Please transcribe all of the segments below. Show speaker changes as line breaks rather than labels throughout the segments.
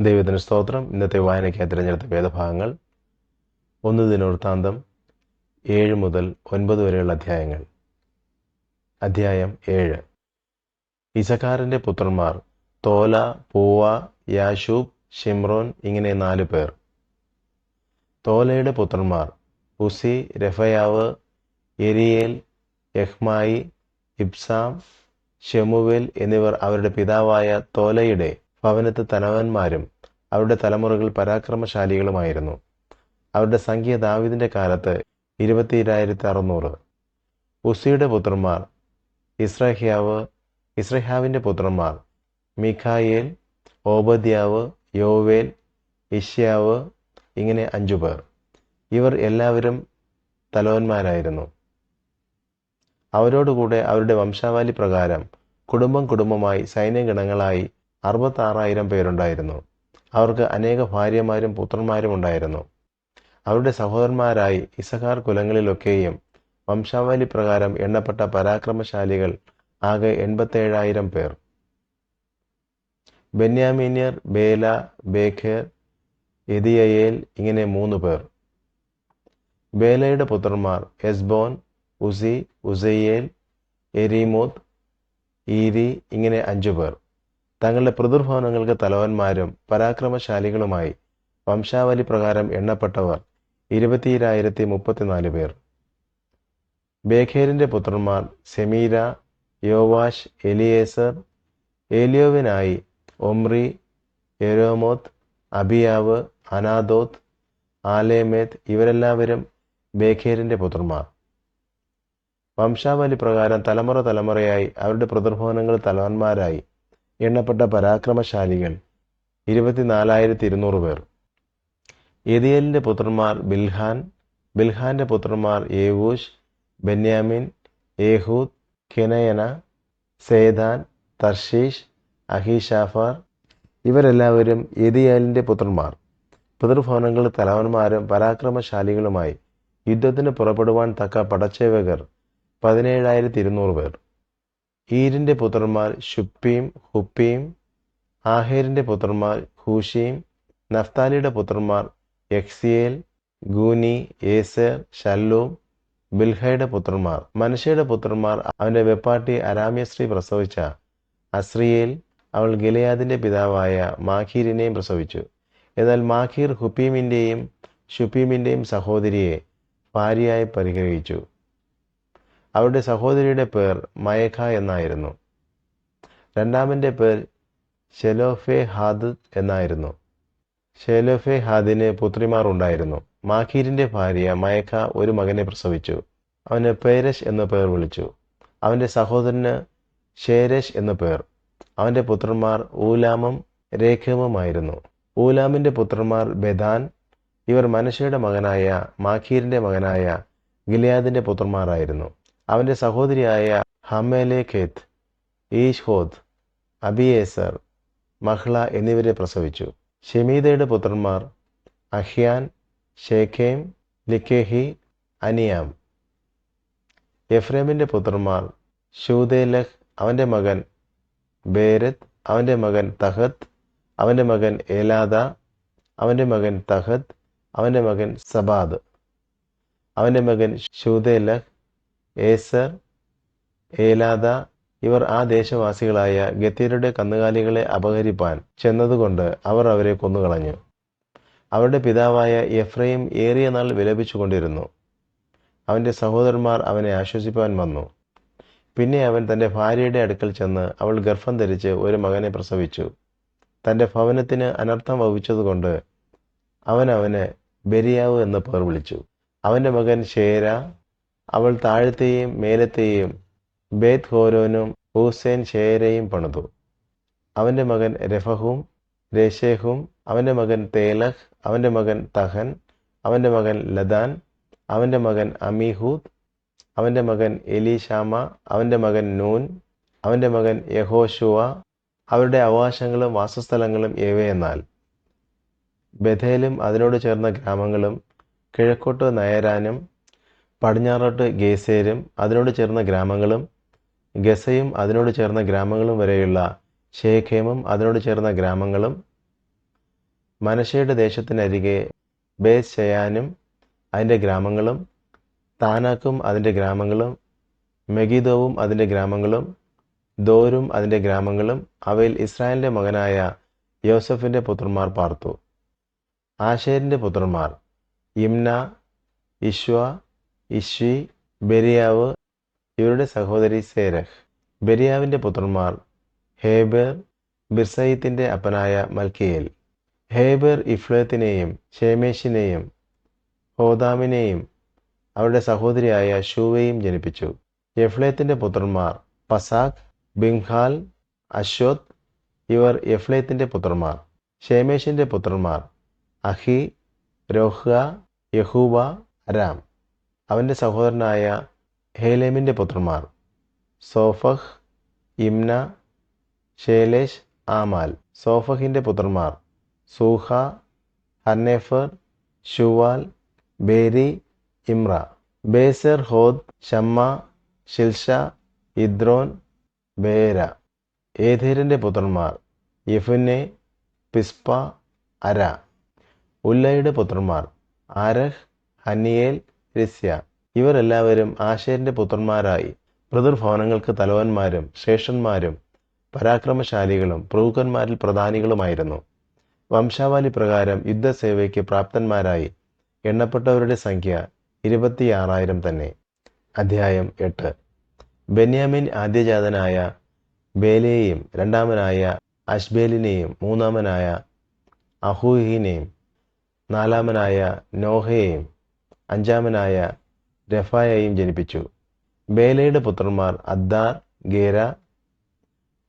ദൈവത്തിന് സ്തോത്രം. ഇന്നത്തെ വായനയ്ക്കായി തിരഞ്ഞെടുത്ത വേദഭാഗങ്ങൾ. ഒന്ന് ദിനവൃത്താന്തം ഏഴ് മുതൽ ഒൻപത് വരെയുള്ള അധ്യായങ്ങൾ. അധ്യായം ഏഴ്. ഇസക്കാരന്റെ പുത്രന്മാർ തോല പൂവ യാഷൂബ് ഷിമ്രോൻ ഇങ്ങനെ നാല് പേർ. തോലയുടെ പുത്രന്മാർ ഉസി രഫയാവ് എരിയേൽ യഹ്മായി ഇബ്സാം ഷെമുവേൽ എന്നിവർ അവരുടെ പിതാവായ തോലയുടെ ഭവനത്ത് തലവന്മാരും അവരുടെ തലമുറകൾ പരാക്രമശാലികളുമായിരുന്നു. അവരുടെ സംഖ്യ ദാവിദിന്റെ കാലത്ത് ഇരുപത്തിയേഴായിരത്തി അറുന്നൂറ് ഉസിയുടെ പുത്രന്മാർ ഇസ്രഹ്യാവ് ഇസ്രഹ്യാവിന്റെ പുത്രന്മാർ മിഖായേൽ ഓബദ്യാവ് യോവേൽ ഇഷ്യാവ് ഇങ്ങനെ അഞ്ചു പേർ. ഇവർ എല്ലാവരും തലവന്മാരായിരുന്നു. അവരോടുകൂടെ അവരുടെ വംശാവലി പ്രകാരം കുടുംബം കുടുംബമായി സൈന്യഗണങ്ങളായി അറുപത്താറായിരം പേരുണ്ടായിരുന്നു. അവർക്ക് അനേക ഭാര്യമാരും പുത്രന്മാരും ഉണ്ടായിരുന്നു. അവരുടെ സഹോദരന്മാരായി ഇസഹാർ കുലങ്ങളിലൊക്കെയും വംശാവലി പ്രകാരം എണ്ണപ്പെട്ട പരാക്രമശാലികൾ ആകെ എൺപത്തേഴായിരം പേർ. ബെന്യാമീനിയർ ബേല ബേഖേർ എതിയയേൽ ഇങ്ങനെ മൂന്ന് പേർ. ബേലയുടെ പുത്രന്മാർ എസ്ബോൻ ഉസി ഉസയേൽ എരിമോദ് ഈരി ഇങ്ങനെ അഞ്ചു പേർ. തങ്ങളുടെ പ്രതിർഭവനങ്ങൾക്ക് തലവന്മാരും പരാക്രമശാലികളുമായി വംശാവലി പ്രകാരം എണ്ണപ്പെട്ടവർ ഇരുപത്തിരായിരത്തി മുപ്പത്തിനാല് പേർ. ബേഖേരിന്റെ പുത്രന്മാർ Zemirah Joash Eliezer Elioenai Omri Jerimoth Abijah Anathoth Alemeth ഇവരെല്ലാവരും ബേഖേരിന്റെ പുത്രന്മാർ. വംശാവലി പ്രകാരം തലമുറ തലമുറയായി അവരുടെ പ്രതിർഭവനങ്ങൾ തലവന്മാരായി. എണ്ണപ്പെട്ട പരാക്രമശാലികൾ ഇരുപത്തിനാലായിരത്തി ഇരുന്നൂറ് പേർ. എതിയലിന്റെ പുത്രന്മാർ ബിൽഹാൻ ബിൽഹാന്റെ പുത്രന്മാർ ഏവൂഷ് ബെന്യാമിൻ ഏഹൂദ് കെനയന സേദാൻ തർഷീഷ് അഹീഷാഫാർ ഇവരെല്ലാവരും എതിയാലിന്റെ പുത്രന്മാർ. പിതൃഭവനങ്ങൾ തലവന്മാരും പരാക്രമശാലികളുമായി യുദ്ധത്തിന് പുറപ്പെടുവാൻ തക്ക പടച്ചേവകർ പതിനേഴായിരത്തി ഇരുന്നൂറ് പേർ. ഈരിന്റെ പുത്രന്മാർ ഷുപ്പീം ഹുപ്പീം ആഹേരിന്റെ പുത്രന്മാർ ഹൂഷീം നഫ്താലിയുടെ പുത്രന്മാർ എക്സിയേൽ ഗൂനി ഏസർ ഷല്ലൂം ബിൽഹയുടെ പുത്രന്മാർ. മനുഷ്യയുടെ പുത്രന്മാർ അവന്റെ വെപ്പാട്ടി അരാമ്യശ്രീ പ്രസവിച്ച അസ്രിയേൽ അവൾ ഗിലയാദിന്റെ പിതാവായ മാഖീരിനെയും പ്രസവിച്ചു. എന്നാൽ മാഖീർ ഹുപ്പീമിന്റെയും ഷുപ്പീമിന്റെയും സഹോദരിയെ ഭാര്യയായി പരിഗ്രഹിച്ചു. അവരുടെ സഹോദരിയുടെ പേർ മയഖ എന്നായിരുന്നു. രണ്ടാമന്റെ പേർ ഷെലോഫെ ഹാദ് എന്നായിരുന്നു. ഷെലോഫെ ഹാദിന് പുത്രിമാർ ഉണ്ടായിരുന്നു. മാഖീരിന്റെ ഭാര്യ മയഖ ഒരു മകനെ പ്രസവിച്ചു. അവന് പേരശ് എന്ന പേർ വിളിച്ചു. അവന്റെ സഹോദരന് ഷേരഷ് എന്ന പേർ. അവന്റെ പുത്രന്മാർ ഊലാമും രേഖമുമായിരുന്നു. ഊലാമിന്റെ പുത്രന്മാർ ബെദാൻ ഇവർ മനുഷ്യയുടെ മകനായ മാഖീരിന്റെ മകനായ ഗിലിയാദിന്റെ പുത്രന്മാരായിരുന്നു. അവന്റെ സഹോദരിയായ ഹമേലേഖേത്ത് ഈഷ്ഹോദ് അബിയേസർ മഹ്ള എന്നിവരെ പ്രസവിച്ചു. ഷെമീദയുടെ പുത്രന്മാർ അഹ്യാൻ ഷേഖേം ലിക്കേഹി അനിയാം. എഫ്രേമിന്റെ പുത്രന്മാർ ഷൂദേലഹ് അവന്റെ മകൻ ബേരത്ത് അവന്റെ മകൻ തഹത്ത് അവന്റെ മകൻ ഏലാദ അവന്റെ മകൻ തഹത്ത് അവന്റെ മകൻ സബാദ് അവന്റെ മകൻ ഷൂദേലഹ് ഏസർ ഏലാദ ഇവർ ആ ദേശവാസികളായ ഗത്യരുടെ കന്നുകാലികളെ അപഹരിപ്പാൻ ചെന്നതുകൊണ്ട് അവർ അവരെ കൊന്നുകളഞ്ഞു. അവരുടെ പിതാവായ എഫ്രൈം ഏറിയ നാൾ വിലപിച്ചുകൊണ്ടിരുന്നു. അവന്റെ സഹോദരന്മാർ അവനെ ആശ്വസിപ്പാൻ വന്നു. പിന്നെ അവൻ തന്റെ ഭാര്യയുടെ അടുക്കൽ ചെന്ന് അവൾ ഗർഭം ധരിച്ച് ഒരു മകനെ പ്രസവിച്ചു. തന്റെ ഭവനത്തിന് അനർത്ഥം വഹിച്ചതുകൊണ്ട് അവൻ അവന് ബെരിയാവ് എന്ന് പേർ വിളിച്ചു. അവന്റെ മകൻ ഷേര അവൾ താഴത്തെയും മേലത്തെയും ബേത് ഹോരോനും ഹുസൈൻ ഷേരയും പണിതു. അവന്റെ മകൻ രഫഹും രേഷേഹും അവന്റെ മകൻ തേലഹ് അവന്റെ മകൻ തഹൻ അവന്റെ മകൻ ലദാൻ അവന്റെ മകൻ അമീഹൂദ് അവന്റെ മകൻ എലീഷാമ അവന്റെ മകൻ നൂൻ അവന്റെ മകൻ യഹോഷുവ അവരുടെ അവകാശങ്ങളും വാസസ്ഥലങ്ങളും ഏവയെന്നാൽ. ബഥേലും അതിനോട് ചേർന്ന ഗ്രാമങ്ങളും കിഴക്കോട്ട് നയരാനും പടിഞ്ഞാറോട്ട് ഗേസേരും അതിനോട് ചേർന്ന ഗ്രാമങ്ങളും ഗസയും അതിനോട് ചേർന്ന ഗ്രാമങ്ങളും വരെയുള്ള ഷേഖേമും അതിനോട് ചേർന്ന ഗ്രാമങ്ങളും മനഷയുടെ ദേശത്തിനരികെ ബേസ് ഷയാനും അതിന്റെ ഗ്രാമങ്ങളും താനാക്കും അതിന്റെ ഗ്രാമങ്ങളും മെഗിദോവും അതിന്റെ ഗ്രാമങ്ങളും ദോരും അതിന്റെ ഗ്രാമങ്ങളും അവയിൽ ഇസ്രായേലിന്റെ മകനായ യോസഫിന്റെ പുത്രന്മാർ പാർത്തു. ആശേരിന്റെ പുത്രന്മാർ ഇംന ഇശ്വ ഇഷി ബെരിയാവ് ഇവരുടെ സഹോദരി സേരഹ്. ബെരിയാവിന്റെ പുത്രന്മാർ ഹേബർ ബിർസയിത്തിന്റെ അപ്പനായ മൽക്കിയേൽ. ഹേബർ ഇഫ്ലത്തിനെയും ഷേമേഷിനെയും ഹോദാമിനെയും അവരുടെ സഹോദരിയായ ഷൂവയും ജനിപ്പിച്ചു. യഫ്ലേത്തിന്റെ പുത്രന്മാർ പസാഖ് ബിംഹാൽ അശ്വത് ഇവർ യഫ്ലേത്തിന്റെ പുത്രന്മാർ. ഷേമേഷിന്റെ പുത്രന്മാർ അഹി രോഹ യഹൂബ അരാം. അവന്റെ സഹോദരനായ ഹേലേമിന്റെ പുത്രന്മാർ. Zophah ഇംന ഷേലേഷ് Amal. സോഫഹിന്റെ പുത്രന്മാർ. സൂഹ ഹന്നേഫർ ഷുവാൽ ബേരി ഇമ്ര. ബേസർ ഹോദ് ഷമ്മ ഷിൽഷ ഇദ്രോൻ ബേര. ഏഥേരിന്റെ പുത്രന്മാർ. യഫുനെ പിസ്പ അര. ഉല്ലയുടെ പുത്രന്മാർ. ആരഹ് ഹന്നിയേൽ രിസ്യ ഇവരെല്ലാവരും ആശേരിന്റെ പുത്രന്മാരായി. പിതൃഭവനങ്ങൾക്ക് തലവന്മാരും ശ്രേഷ്ഠന്മാരും പരാക്രമശാലികളും പ്രഭുക്കന്മാരിൽ പ്രധാനികളുമായിരുന്നു. വംശാവലി പ്രകാരം യുദ്ധസേവയ്ക്ക് പ്രാപ്തന്മാരായി എണ്ണപ്പെട്ടവരുടെ സംഖ്യ ഇരുപത്തിയാറായിരം തന്നെ. അധ്യായം എട്ട്. ബെന്യാമിൻ ആദ്യജാതനായ ബേലേയും രണ്ടാമനായ അഷ്ബേലിനെയും മൂന്നാമനായ അഹൂഹിനെയും നാലാമനായ നോഹയെയും അഞ്ചാമനായ രഫായെയും ജനിപ്പിച്ചു. ബേലയുടെ പുത്രന്മാർ Addar Gera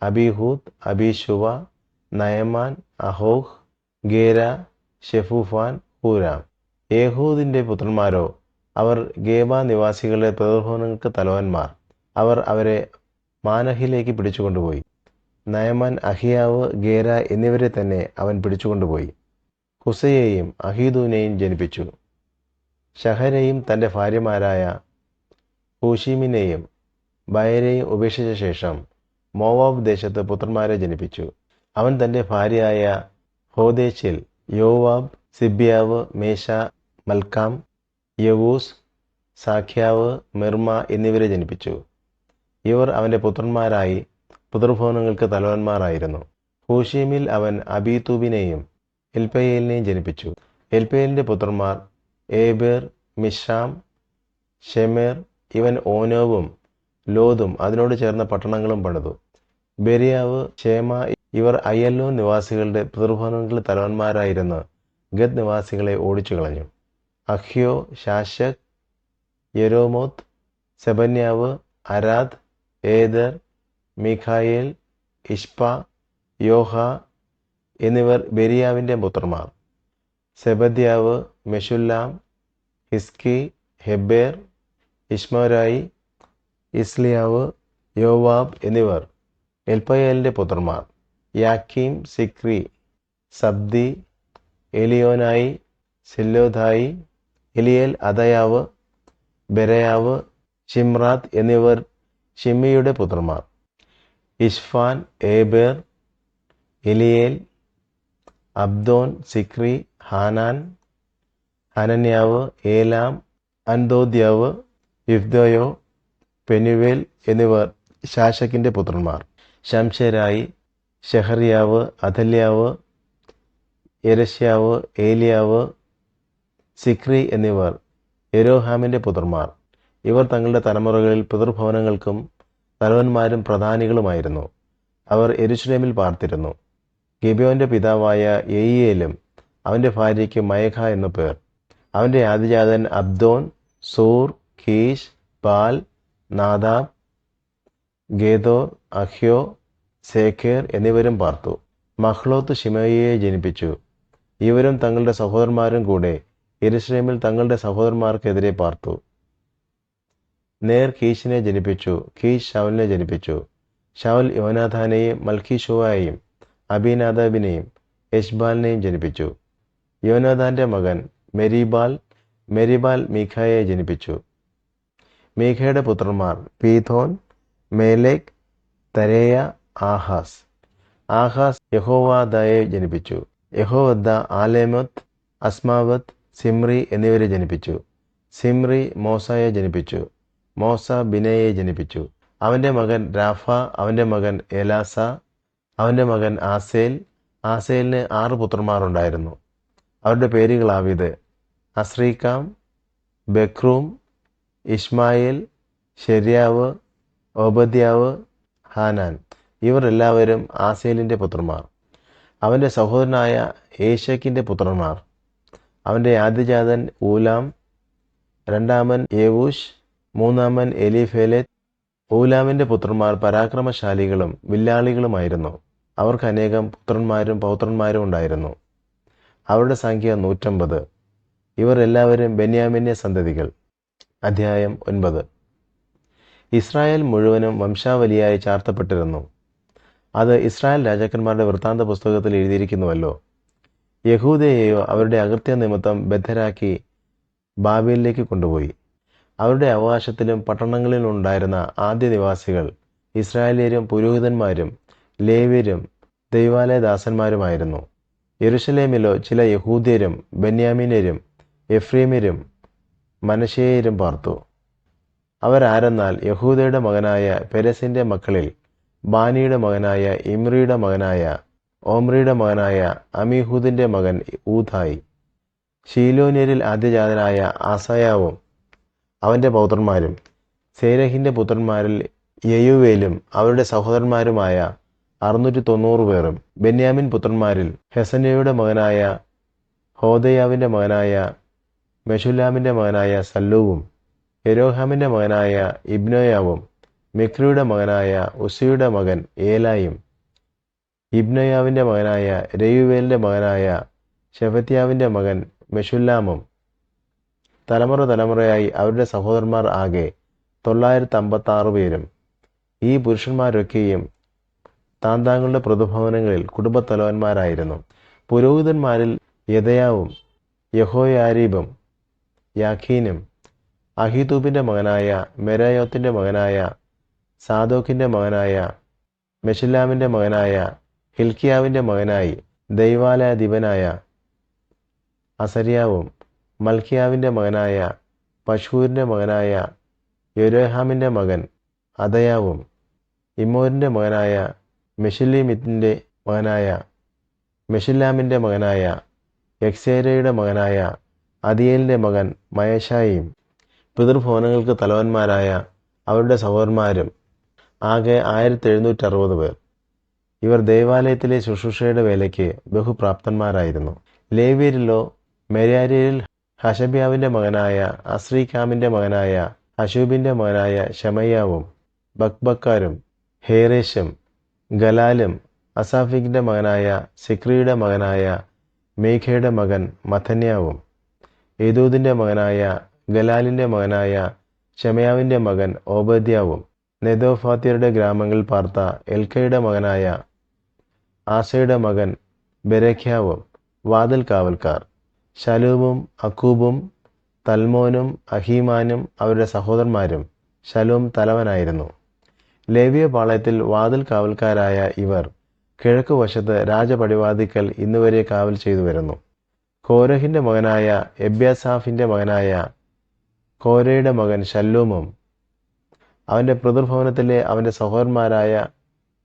Abihud Abishua Naaman Ahoah Gera Shephuphan Huram. യേഹൂദിന്റെ പുത്രന്മാരോ അവർ ഗേബ നിവാസികളുടെ പ്രതിഭവനങ്ങൾക്ക് തലവന്മാർ. അവർ അവരെ മാനഹിലേക്ക് പിടിച്ചുകൊണ്ടുപോയി. നയമാൻ അഹിയാവ് ഗേര എന്നിവരെ തന്നെ അവൻ പിടിച്ചുകൊണ്ടുപോയി. ഹുസയെയും അഹീദൂനെയും ജനിപ്പിച്ചു. ഷഹരെയും തന്റെ ഭാര്യമാരായ ഹൂഷീമിനെയും ബയരെയും ഉപേക്ഷിച്ച ശേഷം മോവാബ് ദേശത്ത് പുത്രന്മാരെ ജനിപ്പിച്ചു. അവൻ തന്റെ ഭാര്യയായ ഹോദേശിൽ യോവാബ് സിബ്യാവ് മേശ മൽക്കാം യവൂസ് സാഖ്യാവ് മിർമ എന്നിവരെ ജനിപ്പിച്ചു. ഇവർ അവന്റെ പുത്രന്മാരായി പുതൃഭവനങ്ങൾക്ക് തലവന്മാരായിരുന്നു. ഹൂഷീമിൽ അവൻ അബീതൂബിനെയും എൽപ്പയേലിനെയും ജനിപ്പിച്ചു. എൽപ്പയേലിന്റെ പുത്രന്മാർ ഏബേർ മിഷാം ഷെമേർ ഇവൻ ഓനോവും ലോതും അതിനോട് ചേർന്ന പട്ടണങ്ങളും പണിതു. ബെരിയാവ് ഷേമ ഇവർ അയ്യല്ലോ നിവാസികളുടെ പിതൃഭവനങ്ങളിൽ തലവന്മാരായിരുന്ന. ഗദ് നിവാസികളെ ഓടിച്ചു കളഞ്ഞു അഹ്യോ ശാശക് യെരോമോത്ത് സെബന്യാവ് അരാദ് ഏദർ മിഖായേൽ ഇഷ്പ യോഹ എന്നിവർ ബെരിയാവിന്റെ പുത്രന്മാർ. സെബദ്യാവ് മെഷുല്ലാം ഹിസ്കി ഹെബേർ ഇഷ്മരായി ഇസ്ലിയാവ് യോവാബ് എന്നിവർ. എൽപ്പയേലിന്റെ പുത്രന്മാർ. യാക്കീം സിക്രി സബ്ദി എലിയോനായി സെല്ലോധായി എലിയേൽ അദയാവ് ബെരയാവ് ഷിമ്രാത്ത് എന്നിവർ ഷിമ്മിയുടെ പുത്രന്മാർ. Ishpan Eber Eliel Abdon Zichri Hanan Hananiah Elam Antothijah ഇഫ്ദയോ Penuel എന്നിവർ ശാശക്കിന്റെ പുത്രന്മാർ. ശംശരായി ഷെഹറിയാവ് അഥല്യാവ് യരശ്യാവ് ഏലിയാവ് സിക്രി എന്നിവർ യെരോഹാമിന്റെ പുത്രന്മാർ. ഇവർ തങ്ങളുടെ തലമുറകളിൽ പിതൃഭവനങ്ങൾക്കും തലവന്മാരും പ്രധാനികളുമായിരുന്നു. അവർ എരുശ്ലേമിൽ പാർത്തിരുന്നു. ഗിബിയോന്റെ പിതാവായ എയ്യേലും അവന്റെ ഭാര്യയ്ക്ക് മയഖ എന്നു പേർ. അവന്റെ ആദിജാതൻ അബ്ദോൻ സൂർ കീഷ് പാൽ നാദാബ് ഗേദോർ അഹ്യോ സേഖേർ എന്നിവരും പാർത്തു. മഹ്ലോത്ത് ഷിമയെ ജനിപ്പിച്ചു. ഇവരും തങ്ങളുടെ സഹോദരന്മാരും കൂടെ എരുശ്ലേമിൽ തങ്ങളുടെ സഹോദരന്മാർക്കെതിരെ പാർത്തു. നേർ കീഷിനെ ജനിപ്പിച്ചു കീഷ് ഷവലിനെ ജനിപ്പിച്ചു. ഷവൽ യോനാഥാനെയും മൽഖീഷുവായെയും അബിനാദാബിനെയും യശ്ബാലിനെയും ജനിപ്പിച്ചു. യോനാദാന്റെ മകൻ മെരിബാൽ മെരിബാൽ മീഖായെ ജനിപ്പിച്ചു. മീഖയുടെ പുത്രന്മാർ പീഥോൻ മേലേക്ക് തരേയ ആഹാസ്. ആഹാസ് യഹോവാദയെ ജനിപ്പിച്ചു. യഹോവദ്ദ ആലേമത്ത് അസ്മാവത്ത് സിമ്രി എന്നിവരെ ജനിപ്പിച്ചു. സിമ്രി മോസയെ ജനിപ്പിച്ചു. മോസ ബിനയെ ജനിപ്പിച്ചു. അവന്റെ മകൻ രാഫ അവന്റെ മകൻ എലാസ അവന്റെ മകൻ ആസേൽ. ആസേലിന് ആറ് പുത്രന്മാരുണ്ടായിരുന്നു. അവരുടെ പേരുകളാവിത് അസ്രീക്കാം ബക്രൂം ഇസ്മായിൽ ശരിയാവ് ഓബദ്യാവ് ഹാനാൻ. ഇവർ എല്ലാവരും ആസേലിന്റെ പുത്രന്മാർ. അവന്റെ സഹോദരനായ ഏശക്കിന്റെ പുത്രന്മാർ. അവന്റെ ആദ്യജാതൻ ഊലാം രണ്ടാമൻ യേവൂഷ് മൂന്നാമൻ എലിഫേലെ ഊലാമിന്റെ പുത്രന്മാർ പരാക്രമശാലികളും വില്ലാളികളുമായിരുന്നു. അവർക്ക് അനേകം പുത്രന്മാരും പൗത്രന്മാരും ഉണ്ടായിരുന്നു. അവരുടെ സംഖ്യ നൂറ്റമ്പത്. ഇവർ എല്ലാവരും ബെന്യാമിന്റെ സന്തതികൾ. അധ്യായം ഒൻപത്. ഇസ്രായേൽ മുഴുവനും വംശാവലിയായി ചാർത്തപ്പെട്ടിരുന്നു. അത് ഇസ്രായേൽ രാജാക്കന്മാരുടെ വൃത്താന്ത പുസ്തകത്തിൽ എഴുതിയിരിക്കുന്നുവല്ലോ. യഹൂദയെയോ അവരുടെ അകൃത്യ നിമിത്തം ബദ്ധരാക്കി ബാബേലിലേക്ക് കൊണ്ടുപോയി. അവരുടെ അവകാശത്തിലും പട്ടണങ്ങളിലും ഉണ്ടായിരുന്ന ആദ്യ നിവാസികൾ ഇസ്രായേലിയരും പുരോഹിതന്മാരും ലേവ്യരും ദൈവാലയദാസന്മാരുമായിരുന്നു. യെരുഷലേമിലോ ചില യഹൂദ്യരും ബെന്യാമിനരും എഫ്രീമിരും മനശേയരും പാർത്തു. അവരാരെന്നാൽ യഹൂദയുടെ മകനായ പെരസിന്റെ മക്കളിൽ ബാനിയുടെ മകനായ ഇമ്രിയുടെ മകനായ ഓമ്രിയുടെ മകനായ അമിഹൂദിന്റെ മകൻ ഊതായി ഷീലോന്യരിൽ ആദ്യജാതനായ ആസയാവും അവന്റെ പൗത്രന്മാരും സേരഹിന്റെ പുത്രന്മാരിൽ യയുവേലും അവരുടെ സഹോദരന്മാരുമായ അറുന്നൂറ്റി തൊണ്ണൂറ് പേരും ബെന്യാമിൻ പുത്രന്മാരിൽ ഹെസനയുടെ മകനായ ഹോദയാവിന്റെ മകനായ മെഷുലാമിന്റെ മകനായ സല്ലുവും എരോഹാമിന്റെ മകനായ ഇബ്നോയാവും മിക്രിയുടെ മകനായ ഉസിയുടെ മകൻ ഏലായും ഇബ്നോയാവിന്റെ മകനായ രയുവേലിന്റെ മകനായ ഷെഫത്യാവിന്റെ മകൻ മെഷുല്ലാമും തലമുറ തലമുറയായി അവരുടെ സഹോദരന്മാർ ആകെ തൊള്ളായിരത്തി അമ്പത്തി ആറ് പേരും. ഈ പുരുഷന്മാരൊക്കെയും താന്താങ്ങളുടെ പ്രതിഭവനങ്ങളിൽ കുടുംബത്തലവന്മാരായിരുന്നു. പുരോഹിതന്മാരിൽ യഥയാവും യഹോയാരീബും യാഖീനും അഹിതൂബിന്റെ മകനായ മെരായോത്തിന്റെ മകനായ സാദോക്കിന്റെ മകനായ മെഷില്ലാമിന്റെ മകനായ ഹിൽക്കിയാവിന്റെ മകനായി ദൈവാലയാധിപനായ അസരിയാവും മൽക്കിയാവിന്റെ മകനായ പഷൂരിന്റെ മകനായ യൊരോഹാമിന്റെ മകൻ അദയാവും ഇമോരിന്റെ മകനായ മെഷുല്ലിമിത്തിന്റെ മകനായ മെഷില്ലാമിന്റെ മകനായ എക്സേരയുടെ മകനായ അദിയേലിന്റെ മകൻ മയേഷായും പിതൃഭവനങ്ങൾക്ക് തലവന്മാരായ അവരുടെ സഹോദരന്മാരും ആകെ ആയിരത്തി എഴുന്നൂറ്റി അറുപത് പേർ. ഇവർ ദേവാലയത്തിലെ ശുശ്രൂഷയുടെ വേലയ്ക്ക് ബഹുപ്രാപ്തന്മാരായിരുന്നു. ലേവ്യരിലോ മെരാരിയിൽ ഹഷബ്യാവിന്റെ മകനായ അശ്രീഖാമിന്റെ മകനായ അശൂബിന്റെ മകനായ ഷമയ്യാവും ബക്ബക്കാരും ഹേറേഷും ഗലാലും അസാഫിഖിന്റെ മകനായ സിക്രിയുടെ മകനായ മേഘയുടെ മകൻ മഥന്യാവും. യദൂദിന്റെ മകനായ ഗലാലിന്റെ മകനായ ഷമയാവിന്റെ മകൻ ഓബദ്യാവും. നെതോഫാത്യരുടെ ഗ്രാമങ്ങളിൽ പാർത്ത എൽക്കയുടെ മകനായ ആസയുടെ മകൻ ബെരഖ്യാവും വാതിൽ കാവൽക്കാർ. ശലൂമും അക്കൂബും തൽമോനും അഹീമാനും അവരുടെ സഹോദരന്മാരും ശലൂം തലവനായിരുന്നു. ലേവിയ പാളയത്തിൽ വാതിൽ കാവൽക്കാരായ ഇവർ കിഴക്ക് വശത്ത് രാജപടിവാദിക്കൽ ഇന്നുവരെ കാവൽ ചെയ്തു വരുന്നു. കോരഹിന്റെ മകനായ എബ്യാസാഫിന്റെ മകനായ കോരയുടെ മകൻ ശല്ലൂമും അവന്റെ പിതൃഭവനത്തിലെ അവന്റെ സഹോദരന്മാരായ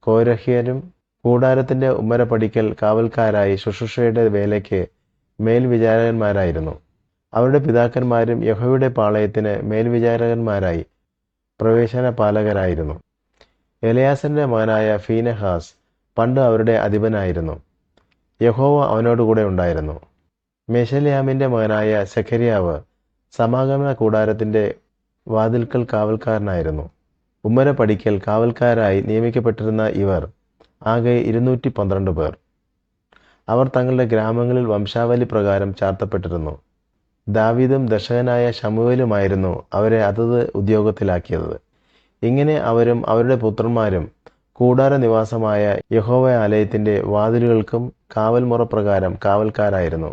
കോരഹ്യരും കൂടാരത്തിന്റെ ഉമ്മരപ്പടിക്കൽ കാവൽക്കാരായി ശുശ്രൂഷയുടെ വേലയ്ക്ക് മേൽവിചാരകന്മാരായിരുന്നു. അവരുടെ പിതാക്കന്മാരും യഹോയുടെ പാളയത്തിന് മേൽവിചാരകന്മാരായി പ്രവേശന പാലകരായിരുന്നു എലയാസന്റെ മകനായ ഫീനഹാസ് പണ്ട് അവരുടെ അധിപനായിരുന്നു. യഹോവ അവനോടുകൂടെ ഉണ്ടായിരുന്നു. മെഷലയാമിന്റെ മകനായ സെഖരിയാവ് സമാഗമന കൂടാരത്തിന്റെ വാതിൽക്കൽ കാവൽക്കാരനായിരുന്നു. ഉമ്മര പഠിക്കൽ കാവൽക്കാരായി നിയമിക്കപ്പെട്ടിരുന്ന ഇവർ ആകെ ഇരുന്നൂറ്റി പന്ത്രണ്ട് പേർ. അവർ തങ്ങളുടെ ഗ്രാമങ്ങളിൽ വംശാവലി പ്രകാരം ചാർത്തപ്പെട്ടിരുന്നു. ദാവീദും ദർശകനായ ഷമുവലുമായിരുന്നു അവരെ അതത് ഉദ്യോഗത്തിലാക്കിയത്. ഇങ്ങനെ അവരും അവരുടെ പുത്രന്മാരും കൂടാര നിവാസമായ യഹോവ ആലയത്തിന്റെ വാതിലുകൾക്കും കാവൽമുറ പ്രകാരം കാവൽക്കാരായിരുന്നു.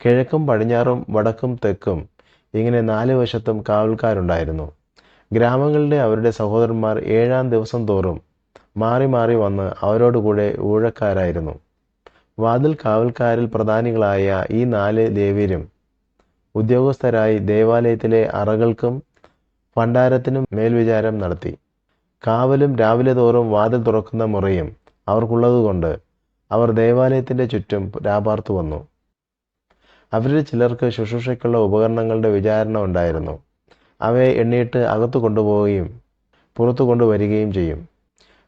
കിഴക്കും പടിഞ്ഞാറും വടക്കും തെക്കും ഇങ്ങനെ നാല് വശത്തും കാവൽക്കാരുണ്ടായിരുന്നു. ഗ്രാമങ്ങളിലെ അവരുടെ സഹോദരന്മാർ ഏഴാം ദിവസം തോറും മാറി മാറി വന്ന് അവരോടുകൂടെ ഊഴക്കാരായിരുന്നു. വാതിൽ കാവൽക്കാരിൽ പ്രധാനികളായ ഈ നാല് ദേവീരും ഉദ്യോഗസ്ഥരായി ദേവാലയത്തിലെ അറകൾക്കും ഭണ്ഡാരത്തിനും മേൽവിചാരം നടത്തി. കാവലും രാവിലെ തോറും വാതിൽ തുറക്കുന്ന മുറയും അവർക്കുള്ളതുകൊണ്ട് അവർ ദേവാലയത്തിന്റെ ചുറ്റും രാപാർത്തു വന്നു. അവരിൽ ചിലർക്ക് ശുശ്രൂഷയ്ക്കുള്ള ഉപകരണങ്ങളുടെ വിചാരണ ഉണ്ടായിരുന്നു. അവയെ എണ്ണിയിട്ട് അകത്തു കൊണ്ടുപോവുകയും പുറത്തു കൊണ്ടുവരികയും ചെയ്യും.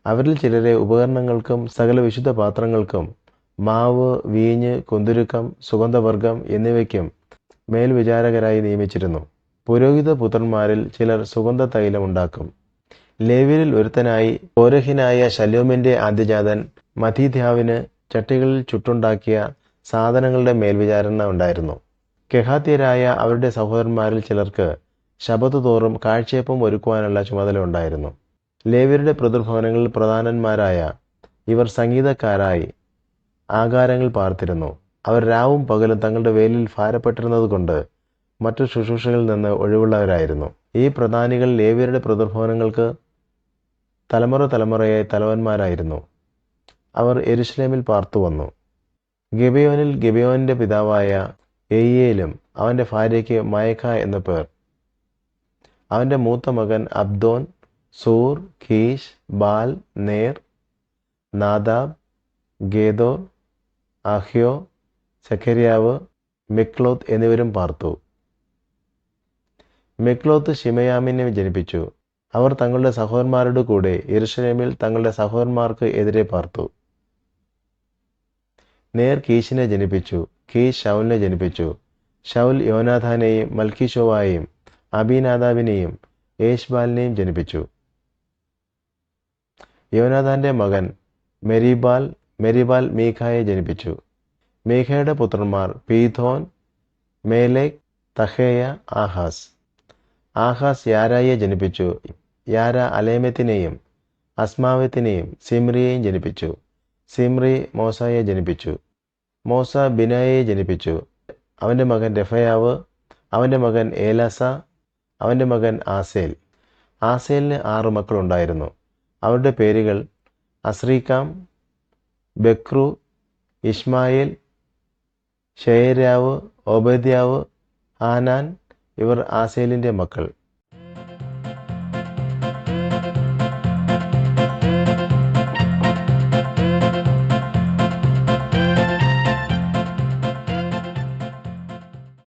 അവരിൽ ചിലരെ ഉപകരണങ്ങൾക്കും സകല വിശുദ്ധ പാത്രങ്ങൾക്കും മാവ് വീഞ്ഞ് കുന്തുരുക്കം സുഗന്ധവർഗം എന്നിവയ്ക്കും മേൽവിചാരകരായി നിയമിച്ചിരുന്നു. പുരോഹിത പുത്രന്മാരിൽ ചിലർ സുഗന്ധ തൈലം ഉണ്ടാക്കും. ലേവ്യരിൽ ഒരുത്തനായി പൗരഹിനായ ശലോമിന്റെ ആദ്യജാതൻ മതീധ്യാവിന് ചട്ടികളിൽ ചുട്ടുണ്ടാക്കിയ സാധനങ്ങളുടെ മേൽവിചാരണ ഉണ്ടായിരുന്നു. കെഹാത്യരായ അവരുടെ സഹോദരന്മാരിൽ ചിലർക്ക് ശബത്ത് തോറും കാഴ്ചയപ്പം ഒരുക്കുവാനുള്ള ചുമതല ഉണ്ടായിരുന്നു. ലേവ്യരുടെ പിതൃഭവനങ്ങളിൽ പ്രധാനന്മാരായ ഇവർ സംഗീതക്കാരായി ആകാരങ്ങൾ പാർത്തിരുന്നു. അവർ രാവും പകലും തങ്ങളുടെ വേലിൽ ഭാരപ്പെട്ടിരുന്നതുകൊണ്ട് മറ്റു ശുശ്രൂഷകളിൽ നിന്ന് ഒഴിവുള്ളവരായിരുന്നു. ഈ പ്രധാനികൾ ലേവിയരുടെ പ്രതിഭവനങ്ങൾക്ക് തലമുറ തലമുറയായി തലവന്മാരായിരുന്നു. അവർ എരുഷലേമിൽ പാർത്തു വന്നു. ഗിബയോനിൽ ഗിബയോനിന്റെ പിതാവായ എയ്യയിലും അവന്റെ ഭാര്യയ്ക്ക് മയഖ എന്ന പേർ. അവന്റെ മൂത്ത മകൻ അബ്ദോൻ സൂർ കീഷ് ബാൽ നേർ നാദാബ് ഗേദോർ അഹ്യോ സഖരിയാവ് മിക്ലോത്ത് എന്നിവരും പാർത്തു. മിക്ലോത്ത് ഷിമയാമിനെ ജനിപ്പിച്ചു അവർ തങ്ങളുടെ സഹോദരന്മാരുടെ കൂടെ ഇരുഷലേമിൽ തങ്ങളുടെ സഹോദരന്മാർക്ക് എതിരെ പാർത്തു. നേർ കീശിനെ ജനിപ്പിച്ചു. കീശ് ഷൗലിനെ ജനിപ്പിച്ചു. ഷൗൽ യോനാഥാനെയും മൽക്കിഷോവായെയും അബിനാദാബിനെയും യേശ്ബാലിനെയും ജനിപ്പിച്ചു. യോനാഥാന്റെ മകൻ മെരിബാൽ മെരിബാൽ മീഖായെ ജനിപ്പിച്ചു. മീഖയുടെ പുത്രന്മാർ പീഥോൻ മേലേക്ക് തഹേയ ആഹാസ്. ആഹാസ് യാരായെ ജനിപ്പിച്ചു. യാര അലേമത്തിനെയും അസ്മാവത്തിനെയും സിമ്രിയെയും ജനിപ്പിച്ചു. സിമ്രി മോസയെ ജനിപ്പിച്ചു. മോസ ബിനായെ ജനിപ്പിച്ചു. അവന്റെ മകൻ രഫയാവ് അവന്റെ മകൻ ഏലാസ അവന്റെ മകൻ ആസേൽ. ആസേലിന് ആറ് മക്കളുണ്ടായിരുന്നു. അവരുടെ പേരുകൾ അസ്രീക്കാം ബക്രു ഇഷ്മായേൽ ഷെയരാവ് ഒബദ്യാവ് ആനാൻ ഇവർ ആസേലിന്റെ മക്കൾ.